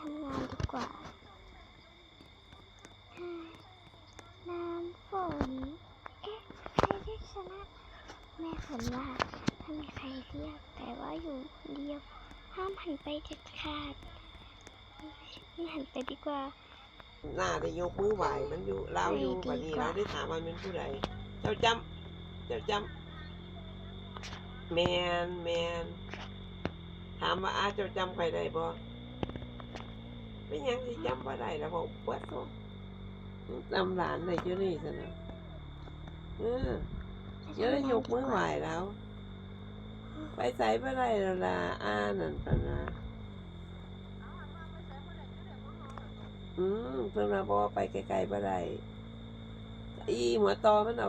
ทำงานดีกว่าน้ำฝนเอ๊ะใครเรียกฉันนะแม่ฝนว่าถ้ามีใครเรียกแต่ว่าอยู่คนเดียวห้ามหันไปเด็ดขาดไม่หันไปดีกว่าหน้าได้ยกมือไหวมันอยู่เราอยู่ไม่ดีวันนี้กว่าเราได้ถามมันเป็นผู้ใดเจ้าจำเจ้าจำแมนแมนถามว่าอาเจ้าจำใครได้บ่ ไม่ยังสิจำบ่ได้แล้วบอกปวดท้องจำหลานได้เจ้านี่ซะนะเออเยอะยกมือไหวแล้ว ไปใส่บ่ได้แล้วล่ะอานั่นปะนะอืมเพิ่นมาบอกว่าไปไกลๆบ่ได้อีหัวตอมันเอา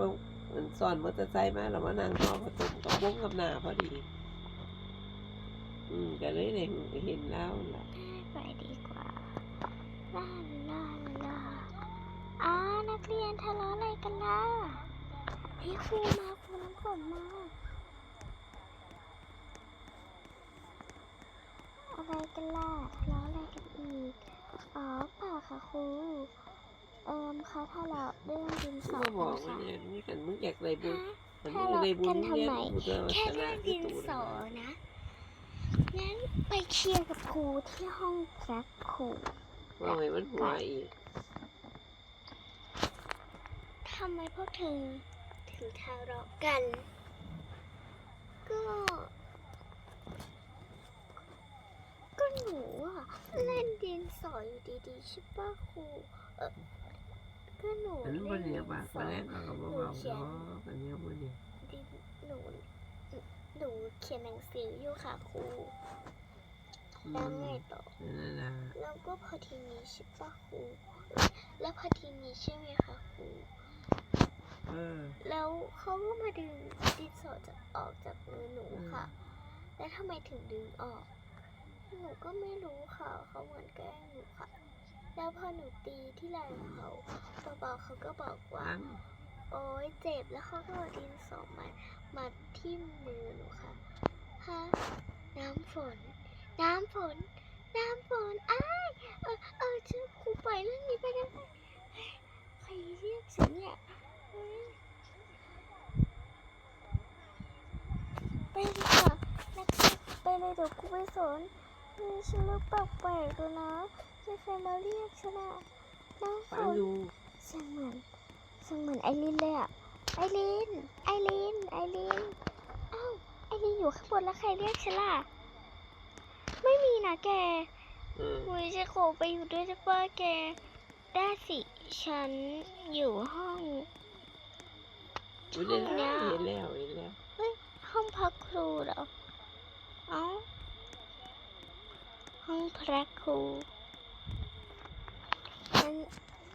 มันสอนมอเตอร์ไซค์มาแล้วมานั่งนอประตูกับวงกับหน้าพอดี อืมก็เลยได้เห็นแล้วล่ะ ลาลาลาอ้านักเรียนทะเลาะอะไรกันล่ะให้ครูมาครูน้ำฝนมาอะไรกันล่ะทะเลาะอะไรกันอีกอ๋อเปล่าค่ะครูเอิมเขาทะเลาะเรื่องดินสก็อมาบอกกันว่าค่ะเนี่ยนี่กันมึงอยากได้บุญฮะมันทะมึงเลาะได้บุกัญนทำไมเรียนกูจะแค่ชเรื่นะองที่ดินตูสอนะงั้นไปเคลียร์กับครูที่ห้องสักครู ว่าไงมันหัวอีกทำไมพวกเธอถึงทะเลาะกัน ก็ ก็หนูอะเล่นดินสออยู่ดีๆใช่ปะครูเออก็หนูอันนั้นเล่บ่นเรีดิยกนว่าสบ่อแรงเราก็บ่เบาเนาะกันเนี้ยบ่เนี่ยดินหนูหนูเขียนหนังสืออยู่ค่ะครูอื แล้วมไงต่อนั่นน่ะแล้วก็พอทีนี้ใช่ปะครู แล้วพอทีนี้ใช่ไหมคะครูเออแล้วเขาก็มาดึงดินสอจากออกจากมือหนูค่ะ แล้วทำไมถึงดึงออก หนูก็ไม่รู้ค่ะ เขาเหมือนแกล้งหนูค่ะ แล้วพอหนูตีที่ไหล่เขาเบาๆเขาก็บอกว่าฟังโอ๊ยเจ็บ แล้วเขาก็เอาดินสอมามาที่มือหนูค่ะฮะน้ำฝน น้ำฝน น้ำฝนอ้ายเออเออชื่อครูปล่อยเรื่องนี้ไปกันไปเฮ้ยใครเรียกฉันเนี่ยเฮ้ยไปเลยค่ะนักเรียนไปเลยเดี๋ยวครูไปสอนนี่ฉันเลิกแปลกๆแล้วนะมีใครมาเรียกฉันอะน้ำฝฟังนอยู่เสียงเหมือนเสียงเหมือนไอรินเลยอะไอรินไอรินไอรินอ้าวไอรินอยู่ข้างบนแล้วใครเรียกฉันล่ะ ไม่มีนะแกอืมอุ้ยจะขอไปอยู่ด้วยได้ป่ะแก ได้สิ ฉันอยู่ห้องอยู่ได้แล้วเห็นแล้วเห็นแล้วห้องพักครูเหรอ เอ้า ห้องพักครูงั้น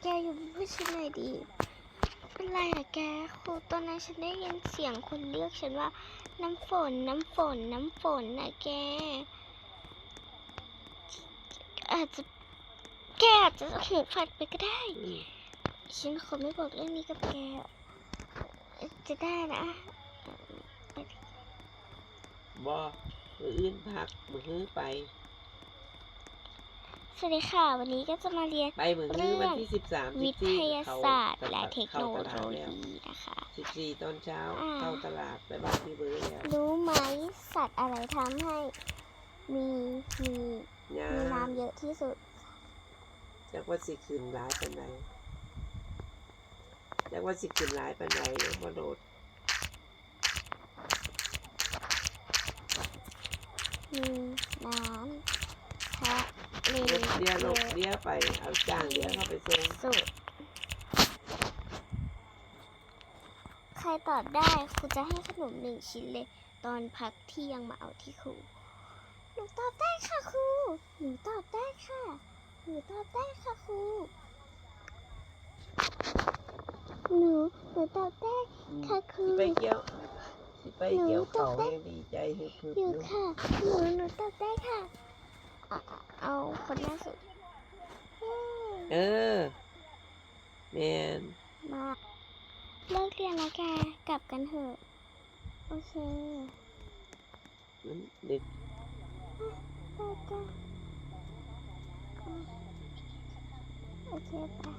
แกอยู่เป็นเพื่อนฉันหน่อยดีเป็นไรอะแกครูตอนนั้นฉันได้ยินเสียงคนเรียกฉันว่าน้ำฝนน้ำฝนน้ำฝนนะแก อาจจะแกอาจจะหูฝาดไปก็ได้อืมฉันขอไม่บอกเรื่องนี้กับแก จะได้นะบ่มืออื่นพักมือฮื้อไป สวัสดีค่ะ วันนี้ก็จะมาเรียน ไปมือฮื้อวันที่สิบสามวิสิบสี่ทยาเข้ศาสตร์และเทคโนเข้าโลตลาดแล้วยีนะคะสิบสี่ตอนเช้าอ่าเข้าตลาดไปบ้านพี่เบิร์ดแล้วรู้ไหมสัตว์อะไรทำให้ มีมี ยามีน้ำเยอะที่สุดจากว่าสิขึ้นหลายปานใดจากว่าสิขึ้นหลายปานใดยังบ่โดดมีน้ำทะเลรถเลี้ยวรถเยเลี้ยวไปเอาจ้างเลี้ยวเข้าไปส่งสุดใครตอบได้ครูจะให้ขนมหนึ่งชิ้นเลย ตอนพักเที่ยงมาเอาที่ครูห นูตอบได้ค่ะครู หนูตอบได้ค่ะ หนูตอบได้ค่ะครู หนูหนูตอบได้อืมค่ะครูสิไปเกี่ยวสิไปเกี่ยวเขาให้ดีใจฮึบๆออยู่ยู่ค่ะ หนูหนูตอบได้ค่ะ เอาเอาคนล่าสุดเย้เออแมนมาเลิกเรียนแล้วแกกลับกันเถอะ โอเคมันดึก ไปกันปะ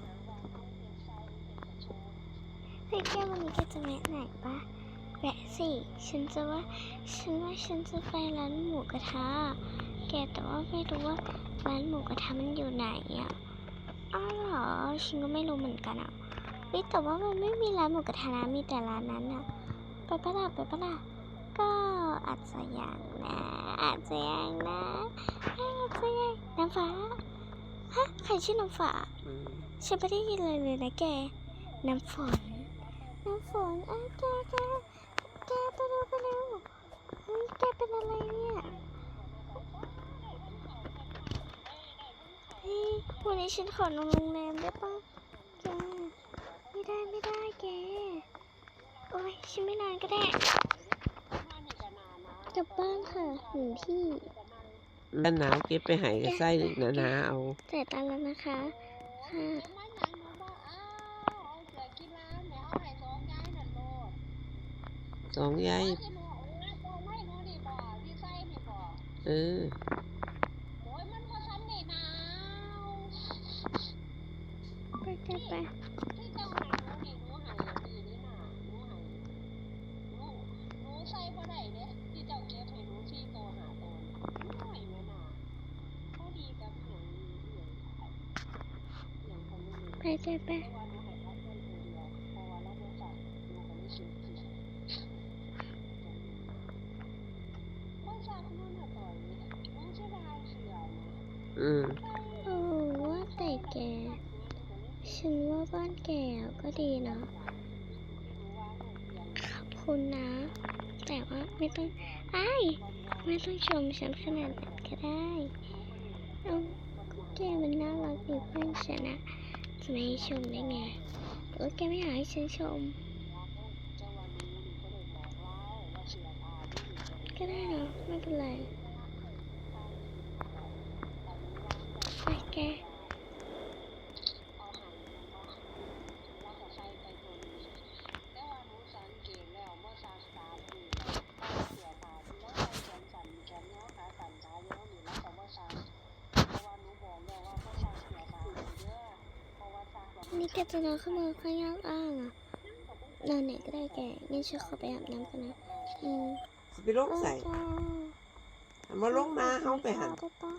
เฮ้ยแก้วันนี้แกจะแวะไหนปะแวะสิ ฉันจะว่า ฉันว่าฉันจะไปร้านหมูกระทะ แกแต่ว่าไม่รู้ว่าร้านหมูกระทะมันอยู่ไหนอะอ้าวเหรอ ฉันก็ไม่รู้เหมือนกันอะเฮ้ยแต่ว่ามันไม่มีร้านหมูกระทะนะมีแต่ร้านนั้นอะ ไปปะล่ะไปปะล่ะ ก็อาจจะยังนะอาจจะยังนะอาจจะยังน้ำฟ้าฮะใครชื่อน้ำฟ้าฉันไม่ได้ยินเลยเลยนะแกน้ำฝนน้ำฝนอ้ยแกแกแกไปเร็วไปเร็วเฮ้ยแกเป็นอะไรเนี่ยเฮ้ยวันนี้ฉันขอนอนโรงแรมได้ปะแกไม่ได้ไม่ได้แกโอ้ยฉันไม่นอนก็ได้ กลับบ้านค่ะหนึ่งที่ด้านหนาวเก็บไปใหายกับไส้หนาหนาๆเอา จ่ายตังค์แล้วนะคะ ค่ะ สองยาย เออ ไปแกไปไป แกไปอืมโอ้ว่าแต่แก ฉันว่าบ้านแกก็ดีนะขอบคุณนะ แต่ว่าไม่ต้องไอ้ายไม่ต้องชมฉันขนาดนั้นก็ได้ เอาก็แกมันน่ารักดีเพื่อนฉันนะ จะไม่ให้ชมได้ไงหรือว่าแกไม่อยากให้ฉันชม ก็ได้เนาะไม่เป็นไรไปแก นี่แกจะนอนเข้ามาข้างล่างอ่างอะนอนไหนก็ได้แกงั้นฉันขอไปอาบน้ำกันนะอืมสิไปลงใส่โอเคมาลงนาเฮาไปหันได้ปะ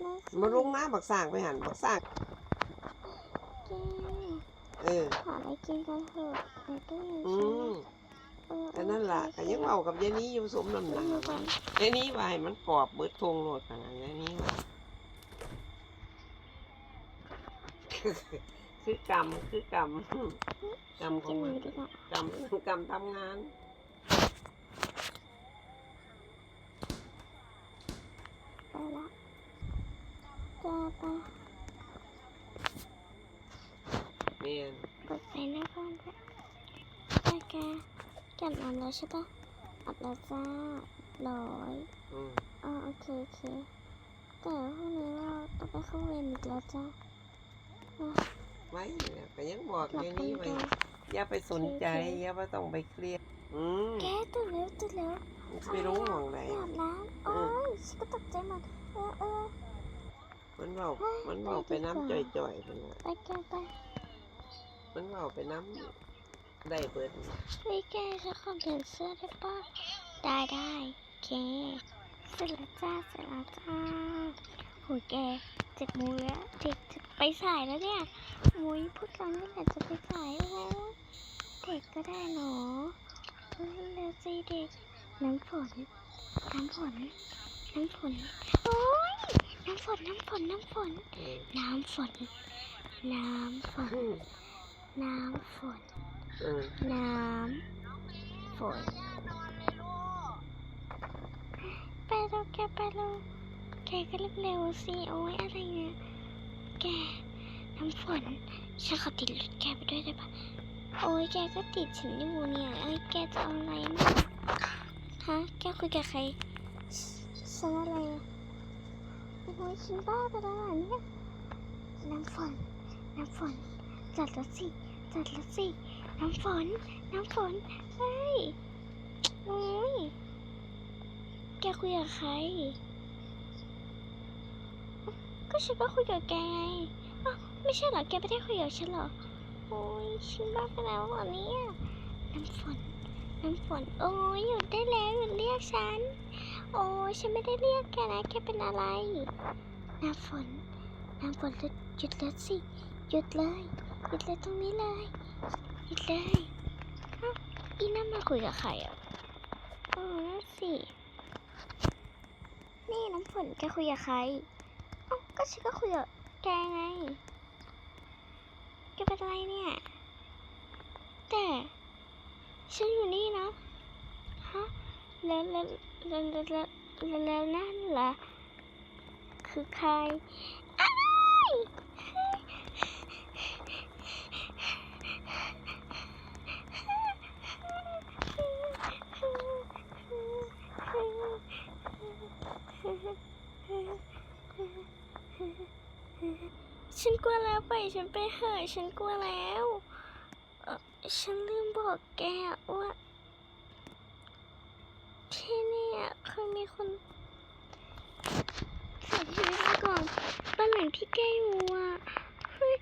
ได้มาลงนาบักสร้างไปหันบักสร้างแกเออหาอะไรกินกันเถอะในตู้เย็นอืฉันมเออก็นั่นล่ะก็ยังเว้ากับยายนี้อยู่สมน้ำหนามันยายนี้ว่าให้มันกรอบเบิดทงโลดขนาดยายนี้ว่า คือกรรมคือกรรมกรรมขกิอนงหมัมูนดีกว่ากรรมกรรมทำงานไปละแกไปเมียนเปิดไฟหน้าบ้านด้วยไปแกแกอาบน้ำแล้วใช่ปะอาบแล้วจ้าร้อยอืมอ๋อโอเคโอเคแต่พรุ่งนี้เราต้องไปเข้าเวรอีกแล้วจ้า ไว้เนี่ยก็ยังบอกหลับยายกันี้นไว้กันอย่าไปสนใจอย่าไปต้องไปเครียดอืมแกตื่นเร็วตื่นเร็วมันจะไปรู้หมองไหนไปอาบน้ำโอ้ยฉันก็ตกใจหมดเออเออมันบอกมันบอกไปน้ำจ่อยๆพุ่นน่ะไปแกไปมันบอกไปน้ำได้เบิดเฮ้ยแกฉันขอเปลี่ยนเสื้อได้ปะได้ได้แกเสร็จแล้วจ้าเสร็จแล้วจ้าโหแกเจ็ดโมงแล้วเด็กจะ ไปสายแล้วเนี่ยมุ้ยพูดกันนี่แหละจะไปสายแล้ว เด็กก็ได้เนาะเร็วสิเด็ก น้ำฝน น้ำฝน น้ำฝน โอ้ยน้ำฝน น้ำฝน น้ำฝน น้ำฝน น้ำฝน น้ำฝน น้ำฝน ไปเร็วแกไปเร็วแกก็เร็วๆสิ โอ้ยอะไรเนี่ย แก น้ำฝนฉันขอติดรถแกไปด้วยได้ปะโอ้ยแกก็ติดฉันอยู่เนี่ยเอ้ยแกจะเอาอะไรมาฮะแกคุยกับใครฉันอะไรอะโอ้ยฉันบ้าไปแล้วเนี่ยน้ำฝนน้ำฝนจัดแล้วสิจัดแล้วสิน้ำฝนน้ำฝนเฮ้ยโอ้ยแกคุยกับใคร ก็ฉันก็คุยกับแกไงอ้าวไม่ใช่เหรอ แกไม่ได้คุยกับฉันเหรอ โอ้ยฉันบ้าไปแล้วเหรอเนี่ย น้ำฝน น้ำฝน โอ้ยหยุดได้แล้วหยุดเรียกฉัน โอ้ยฉันไม่ได้เรียกแกนะ แกเป็นอะไร น้ำฝน น้ำฝนหยุดหยุดแล้วสิ หยุดเลย หยุดเลยตรงนี้เลย หยุดเลยอ้าอีนั่นมาคุยกับใครอะเออนั่นสิ นี่น้ำฝนแกคุยกับใคร ก็ฉันก็คุยกับแกไง แกเป็นอะไรเนี่ย แต่ฉันอยู่นี่นะฮะแล้วแล้วแล้วแล้วแล้วนั่นล่ะคือใคร ฉันกลัวแล้วไปฉันไปเหอะฉันกลัวแล้วเออฉันลืมบอกแกว่า ที่นี่เคยมีคนเสียชีวิตมาก่อนบ้านหลังที่แกอยู่อะเฮ้ย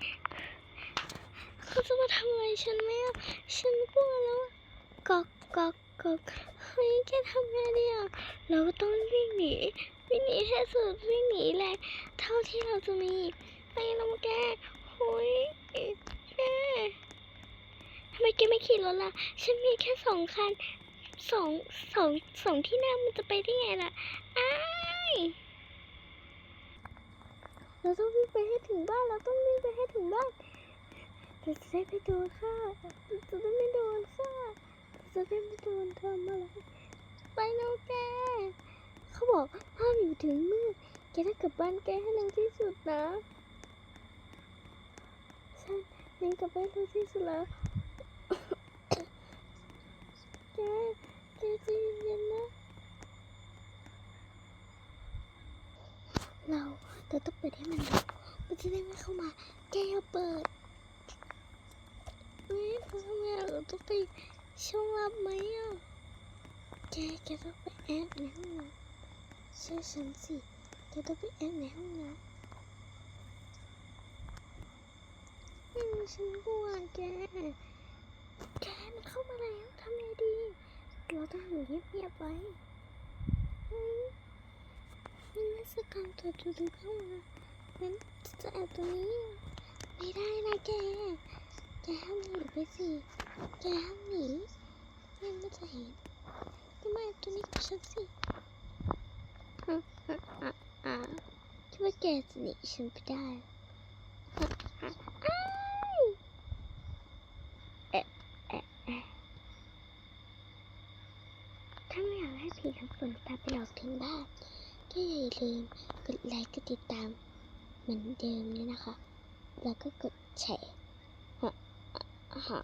เขาจะมาทำอะไรฉันไหมอะฉันกลัวแล้วกอกกอกกอกเฮ้ยแกทำไงดีอะเราต้องวิ่งหนีวิ่งหนีให้สุดวิ่งหนีแหละเท่าที่เราจะมี ไปน้องแกโอ้ยแกทำไมแกไม่ขี่รถล่ะ ฉันมีแค่สองคันสองสองสองที่นั่งมันจะไปได้ไงล่ะอ้ายเราต้องวิ่งไปให้ถึงบ้านเราต้องวิ่งไปให้ถึงบ้านเราจะได้ไม่โดนค่ะเราจะได้ไม่โดนค่ะเราจะได้ไม่โดนทำอะไรไปแล้วแกเขาบอกห้ามอยู่ถึงมืดแกต้องกลับบ้านแกให้เร็วที่สุดนะ นยังกลับบ้านเร็วที่สุดแล้วแกแกใจเย็นนะ เราเราต้องเปิดให้มันมันจะได้ไม่เข้ามา แกอย่าเปิดเฮ้ยเราทำไงอะเราต้องไปช่องลับไหมอะ แกแกต้องไปแอบในห้องน้ำเชื่อฉันสิแกต้องไปแอบในห้องน้ำอืม ฉันกลัวแก แกมันเข้ามาแล้วทำไงดี เราต้องอยู่เงียบๆไว้เฮ้นี่ไม่สการตรวจดูเข้ามางั้นจะแอบตรงนี้ ไม่ได้นะแก แกห้ามหนีไปสิ แกห้ามหนีไม่งั้นมันจะเห็นแกมาแอบตรงนี้กับฉันสิอะอะอะอะคิดว่าแกจะหนีฉันไปได้อะอะอ้ายเอ๊ะเอ๊ะเอ๊ะ ถ้าไม่อยากให้ผีทั้งฝน ตามไปหลอกถึงบ้านก็อย่าลืมกดไลค์กดติดตามเหมือนเดิมเลยนะคะ แล้วก็กดแชร์ฮะฮะ